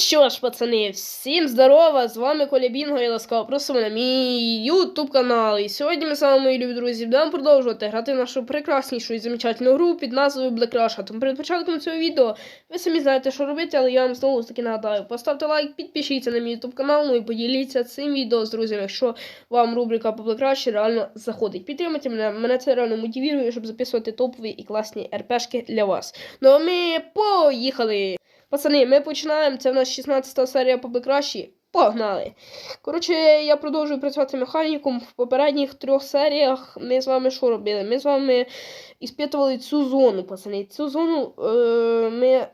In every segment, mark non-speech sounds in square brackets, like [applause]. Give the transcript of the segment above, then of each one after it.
Що ж, пацани, всім здорова! З вами Коля Бінго і ласкаво просимо на мій ютуб канал. І сьогодні ми з вами, мої любі друзі, будемо продовжувати грати в нашу прекраснішу і замечательну гру під назвою Black Rush. Тому перед початком цього відео ви самі знаєте, що робити, але я вам знову ж таки нагадаю. Поставте лайк, підпишіться на мій ютуб канал, ну і поділіться цим відео з друзями, якщо вам рубрика по Black Rush реально заходить. Підтримайте мене, мене це реально мотивує, щоб записувати топові і класні РПшки для вас. Ну а ми поїхали! Пацани, ми починаємо. Це в нас 16 серія по кращі. Погнали! Коротше, я продовжую працювати механіком. В попередніх трьох серіях ми з вами що робили? Ми з вами іспитували цю зону, пацани. Цю зону е, ми.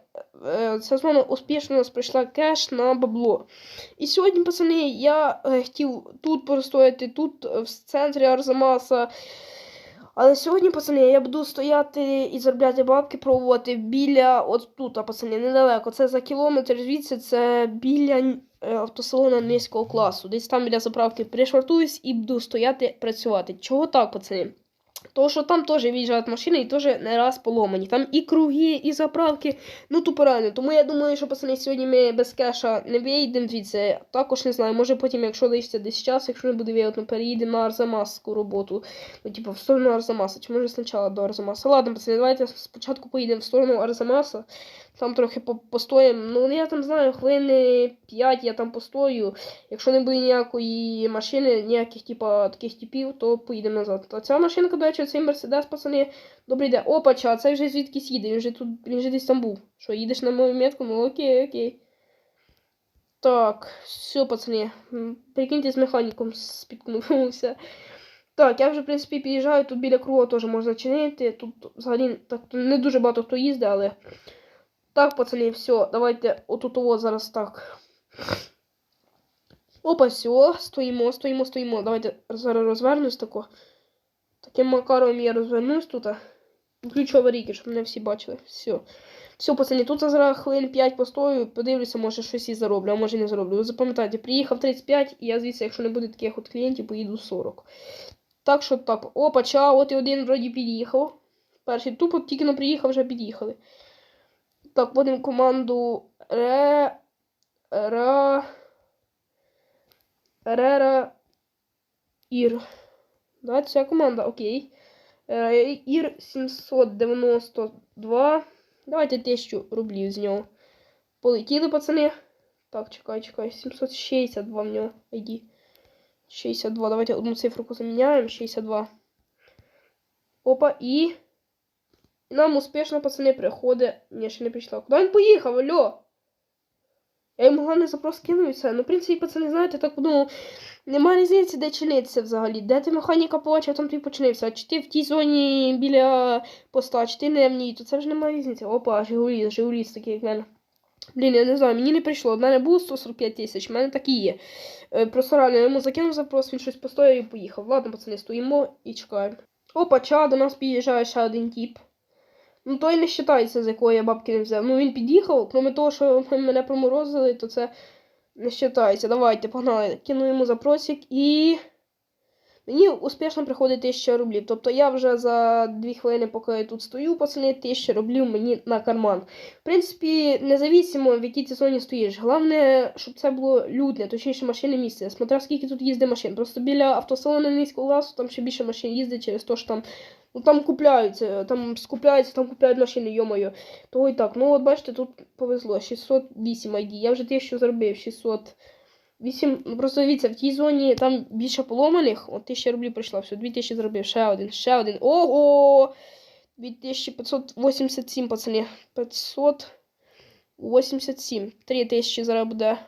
е, Ця зона успішно у нас пройшла кеш на бабло. І сьогодні, пацани, я е, хотів тут простояти, тут е, в центрі Арзамаса. Але сьогодні, пацани, я буду стояти і заробляти бабки, пробувати біля от тут, пацани, недалеко. Це за кілометр звідси, це біля автосалона низького класу. Десь там біля заправки пришвартуюсь і буду стояти працювати. Чого так, пацани? Тому що там теж виїжджають машини і теж не раз поломані. Там і круги, і заправки. Ну тупо реально. Тому я думаю, що пацани, сьогодні ми без кеша не виїдемо звідси. Також не знаю. Може потім, якщо лишиться десь час, якщо не буде виїдно, переїдемо на Арзамасську роботу. Ну, типу, в сторону Арзамаса. Чи може спочатку до Арзамаса? Ладно, пацани, давайте спочатку поїдемо в сторону Арзамаса. Там трохи по- постоїмо. Ну, я там знаю, хвилини 5 я там постою. Якщо не буде ніякої машини, ніяких типа таких типів, то поїдемо назад. А ця машинка, до речі, цей мерседес, пацани, добрий день. Опа, ча, цей вже звідкись їде, він вже тут, він вже десь там був. Що, їдеш на мою метку? Ну окей, окей. Так, все, пацани. Прикиньте, з механіком спіткнувся. Так, я вже, в принципі, під'їжджаю, тут біля круга теж можна чинити. Тут взагалі так не дуже багато хто їздить, але. Так, пацани, все, давайте отут о зараз так. Опа, все, стоїмо, стоїмо, стоїмо. Давайте зараз розвернусь тако. Таким макаром я розвернусь тут. Включу аварійки, щоб мене всі бачили. Все. Все, пацани, тут зараз хвилин 5 постою, подивлюся, може щось і зароблю, а може не зароблю. Ви запам'ятайте, приїхав 35, і я звідси, якщо не буде таких от клієнтів, поїду 40. Так що так. Опа, ча, от і один вроді під'їхав. Перший тупо тільки не приїхав, вже під'їхали. Так, вводимо команду ре. Ра. Рера. Ір. Давайте ця команда, окей. Е, Ір 792. Давайте 1000 рублів з нього. Полетіли, пацани. Так, чекай, чекай. 762 в нього ID. 62. Давайте одну цифру позаміняємо. 62. Опа, і. Нам успішно, пацани, приходить. Ні, ще не прийшла. Куди він поїхав, алло? Я йому головне запрос кинув і все. Ну, в принципі, пацани, знаєте, так подумав, нема різниці, де чинитися взагалі. Де ти механіка побачив, там ти починився. А чи ти в тій зоні біля поста, чи ти не в ній, то це вже немає різниці. Опа, Жигулі, Жигулі такий, як мене. Блін, я не знаю, мені не прийшло. У мене було 145 тисяч, в мене так і є. Е, просто реально, я йому закинув запрос, він щось постояв і поїхав. Ладно, пацани, стоїмо і чекаємо. Опа, ча, до нас під'їжджає ще один тіп. Ну, той не вважається, з якої я бабки не взяв. Ну, він під'їхав, крім того, що [laughs] мене проморозили, то це не вважається. Давайте, погнали. Кину йому запросик і. Мені успішно приходить 1000 рублів. Тобто я вже за 2 хвилини, поки я тут стою, пацани, 1000 рублів мені на карман. В принципі, независимо, в якій ти зоні стоїш. Головне, щоб це було людне, точніше машини місце. Смотря скільки тут їздить машин. Просто біля автосалону низького класу там ще більше машин їздить через те, що там. Ну там купляються, там скупляються, там купляють машини, йомою. Того і так. Ну от бачите, тут повезло. 608 ID. Я вже 1000 заробив, 608. Ну просто дивіться, в тій зоні там більше поломаних. От 1000 рублів прийшло, все, 2000 заробив, ще один, ще один. Ого! 2587, пацани. 587. 3000 зараз буде.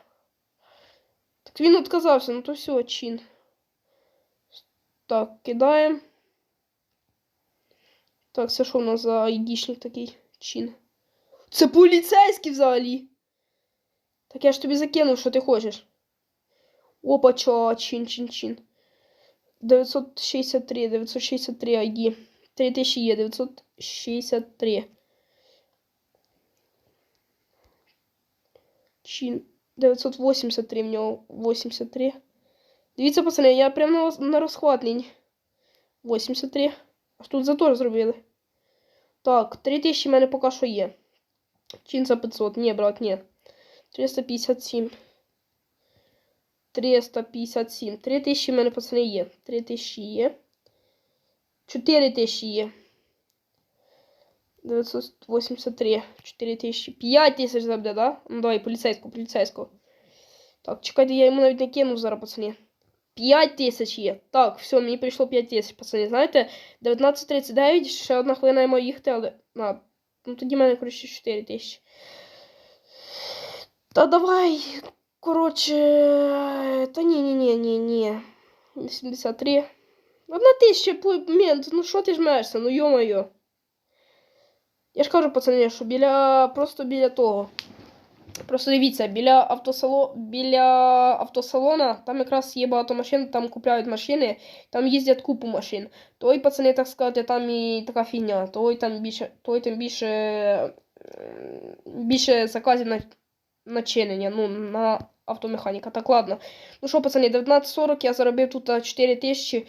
Так він відказався, ну то все, чин. Так, кидаємо. Так, це що у нас за айдішник такий чин? Це поліцейський взагалі. Так я ж тобі закинув, що ти хочеш. Опа, чо, чин, чин, чин. 963, 963 ID. 3000 є, 963. Чин. 983 в нього. 83. Дивіться, пацани, я прям на, на розхват лінь. 83. Тут затор зробили. Так, 3000 в мене поки що є. Чин за 500. Ні, брат, ні. 357. 357. 3 тисячі в мене, пацани, є. 3 тисячі є. 4 тисячі є. 983. 4 тисячі. 5 тисяч забде, да? Ну давай, поліцейського, поліцейського. Так, чекайте, я йому навіть не кинув зараз, пацани. 5 тисяч є. Так, все, мені прийшло 5 тисяч, пацани. Знаєте, 19.39, ще одна хвилина я маю їхати, але. А, ну тоді в мене, коротше, 4 тисячі. Та давай. Коротше. Та ні, ні, ні, ні, ні. 83. Одна тисяча мент, ну що ти жмешся, ну йо-моє. Я ж кажу, пацани, що біля. Просто біля того. Просто дивіться, біля автосало... біля автосалона там якраз є багато машин, там купляють машини, там їздять купу машин. Той, пацани, так сказати, там і така фігня, той там більше, той там більше, більше заказів на начинення, ну, на автомеханіка. Так, ладно. Ну що, пацани, 19.40 я заробив тут 4 тисячі.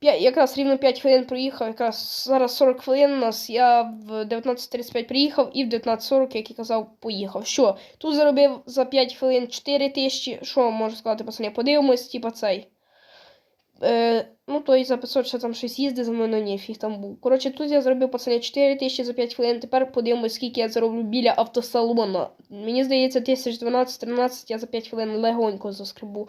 П'я- Якраз рівно 5 хвилин проїхав, якраз зараз 40 хвилин у нас. Я в 19.35 приїхав і в 19.40, як і казав, поїхав. Що? Тут заробив за 5 хвилин 4 тисячі. Що можу сказати, пацани? Подивимось, типа цей. Е, ну, той за 500 ще там щось їздив за мною, ну ні, фіг там був. Коротше, тут я заробив, пацани, 4 тисячі за 5 хвилин. Тепер подивимось, скільки я зароблю біля автосалону. Мені здається, 1012-13 я за 5 хвилин легонько заскребу.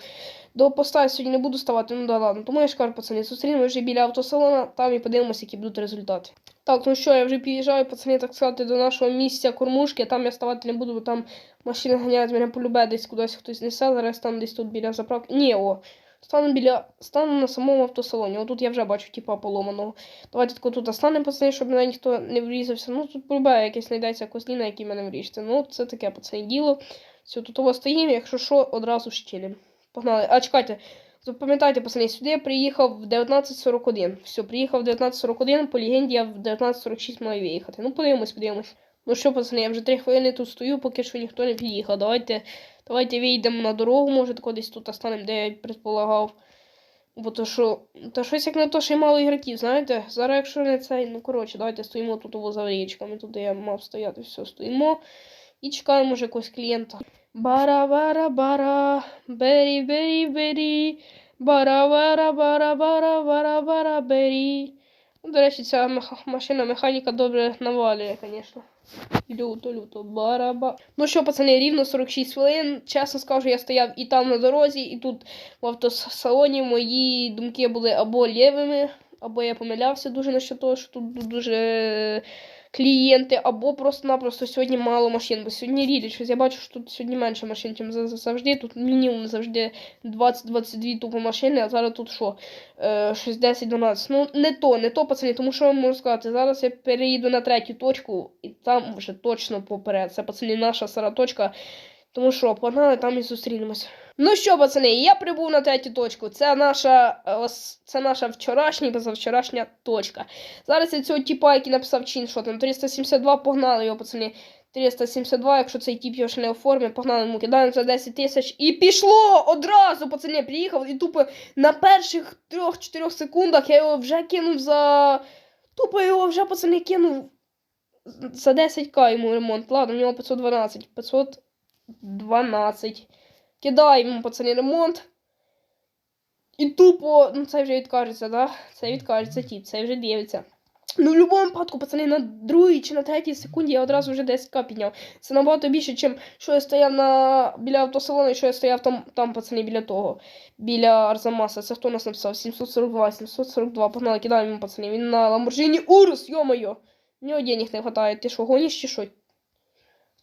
До поста я сьогодні не буду ставати, ну да ладно. Тому я ж кажу, пацани, зустрінемося вже біля автосалона, там і подивимося, які будуть результати. Так, ну що, я вже під'їжджаю, пацани, так сказати, до нашого місця кормушки, там я ставати не буду, бо там машини ганяють мене полюбе, десь кудись хтось несе, зараз там десь тут біля заправки. Ні, о, стану біля стану на самому автосалоні. Отут я вже бачу, типа, поломаного. Давайте тако тут станемо, пацани, щоб мене ніхто не врізався. Ну тут полюбе якесь знайдеться косліна, який мене вріжеться. Ну, це таке, пацани, діло. Все, тут у вас стоїмо, якщо що, одразу щілім. Погнали. А чекайте. Запам'ятайте, пацани, сюди я приїхав в 19.41. Все, приїхав в 19.41, по легенді я в 19.46 маю виїхати. Ну, подивимось, подивимось. Ну що, пацани, я вже 3 хвилини тут стою, поки що ніхто не під'їхав. Давайте, давайте вийдемо на дорогу, може, тако десь тут останемо, де я предполагав. Бо то що, та щось як не то, що й мало ігроків, знаєте? Зараз, якщо не цей, ну коротше, давайте стоїмо тут за річками, тут де я мав стояти, все, стоїмо. І чекаємо вже якогось клієнта. Бара-бара-бара, бері-бері-бері, бара-бара-бара-бара-бара-бара, бері. Ну, до речі, ця машина механіка добре навалює, звісно. Люто, люто, бараба. Ну що, пацани, рівно 46 хвилин. Чесно скажу, я стояв і там на дорозі, і тут в автосалоні мої думки були або лівими, або я помилявся дуже насчет того, що тут дуже клієнти, або просто-напросто сьогодні мало машин. Бо сьогодні рідше, щось я бачу, що тут сьогодні менше машин, ніж завжди. Тут мінімум завжди 20-22 тупо машини, а зараз тут що? Е, щось 10-12. Ну, не то, не то, пацани, тому що я можу сказати, зараз я переїду на третю точку, і там вже точно поперед. Це, пацани, наша стара точка. Тому що, погнали, там і зустрінемось. Ну що, пацани, я прибув на третю точку. Це наша, е, ос- це наша вчорашня і позавчорашня точка. Зараз я цього типа, який написав чин, що там 372, погнали його, пацани. 372, якщо цей тип його ще не оформив, погнали йому кидаємо за 10 тисяч. І пішло одразу, пацани, приїхав і тупо на перших 3-4 секундах я його вже кинув за. Тупо його вже, пацани, кинув за 10к йому ремонт. Ладно, в нього 512. 512. Кидаємо, пацани, ремонт. І тупо, ну це вже відкажеться, да? Це відкажеться тіп, це вже дивиться. Ну, в будь-якому випадку, пацани, на другій чи на третій секунді я одразу вже 10к підняв. Це набагато більше, ніж що я стояв на... біля автосалону, і що я стояв там, там, пацани, біля того. Біля Арзамаса. Це хто нас написав? 742, 742. Погнали, кидаємо, пацани. Він на Lamborghini Urus, йо-моє. В нього денег не вистачає. Ти що, гониш чи що?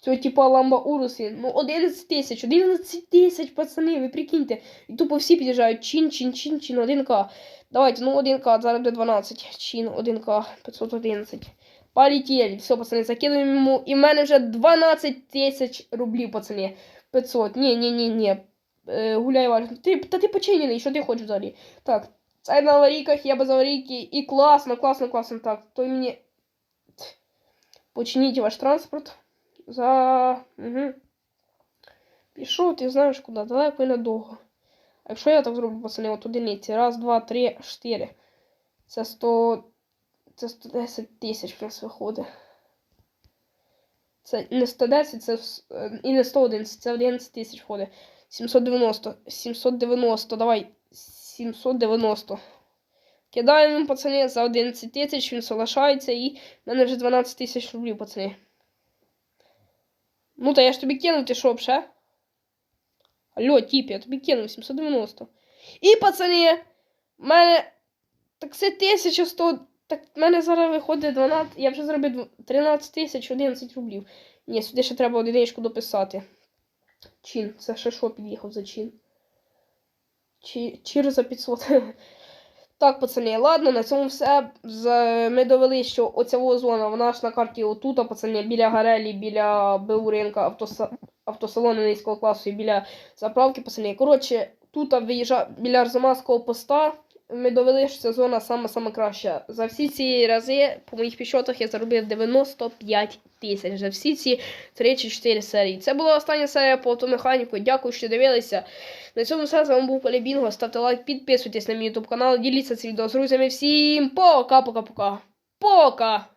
Цього типа ламба Уруси. Ну, 11 тисяч, 11 тисяч, пацани, ви прикиньте. І тупо всі під'їжджають. Чин, чин, чин, чин, 1К. Давайте, ну 1К, зараз буде 12. Чин, 1К, 511. Полетіли. Все, пацани, закидуємо йому. І в мене вже 12 тисяч рублів, пацани. 500. Ні, ні, ні, ні. Е, гуляй, Валь. Ти, та ти починений, що ти хочеш взагалі? Так, це на аварійках, я без аварійки. І класно, класно, класно. Так, то мені... Починіть ваш транспорт. За. Угу. Пішов, ти знаєш куди, далеко і недовго. А якщо я так зроблю, пацани, от одиниці. Раз, два, три, чотири. Це 100. Це 110 тисяч в нас виходить. Це не 110, це і не 111, це 11 тисяч входить. 790, 790, давай. 790. Кидаємо, пацани, за 11 тисяч, він залишається і в мене вже 12 тисяч рублів, пацани. Ну, та я ж тобі кинув, ти що, ще? Алло, тіп, я тобі кинув 790. І, пацани, в мене так це 1100. Так в мене зараз виходить 12. Я вже зробив 13 тисяч 11 рублів. Ні, сюди ще треба одиничку дописати. Чин. Це ще що під'їхав за чин? Чи, чір за 500. Так, пацани, ладно, на цьому все. Ми довели, що оця зона, вона ж на карті отут, пацани, біля Гарелі, біля БУ ринка, автоса... автосалону низького класу і біля заправки, пацани. Коротше, тут виїжджав біля Арзамасського поста. Ми довели, що ця зона сама сама краща. За всі ці рази, по моїх підсчотах, я заробив 95 тисяч за всі ці 3 чи 4 серії. Це була остання серія по автомеханіку. Дякую, що дивилися. На цьому все. З вами був Полібінго. Ставте лайк, підписуйтесь на мій ютуб канал, діліться цим відео з друзями. Всім пока-пока-пока. Пока!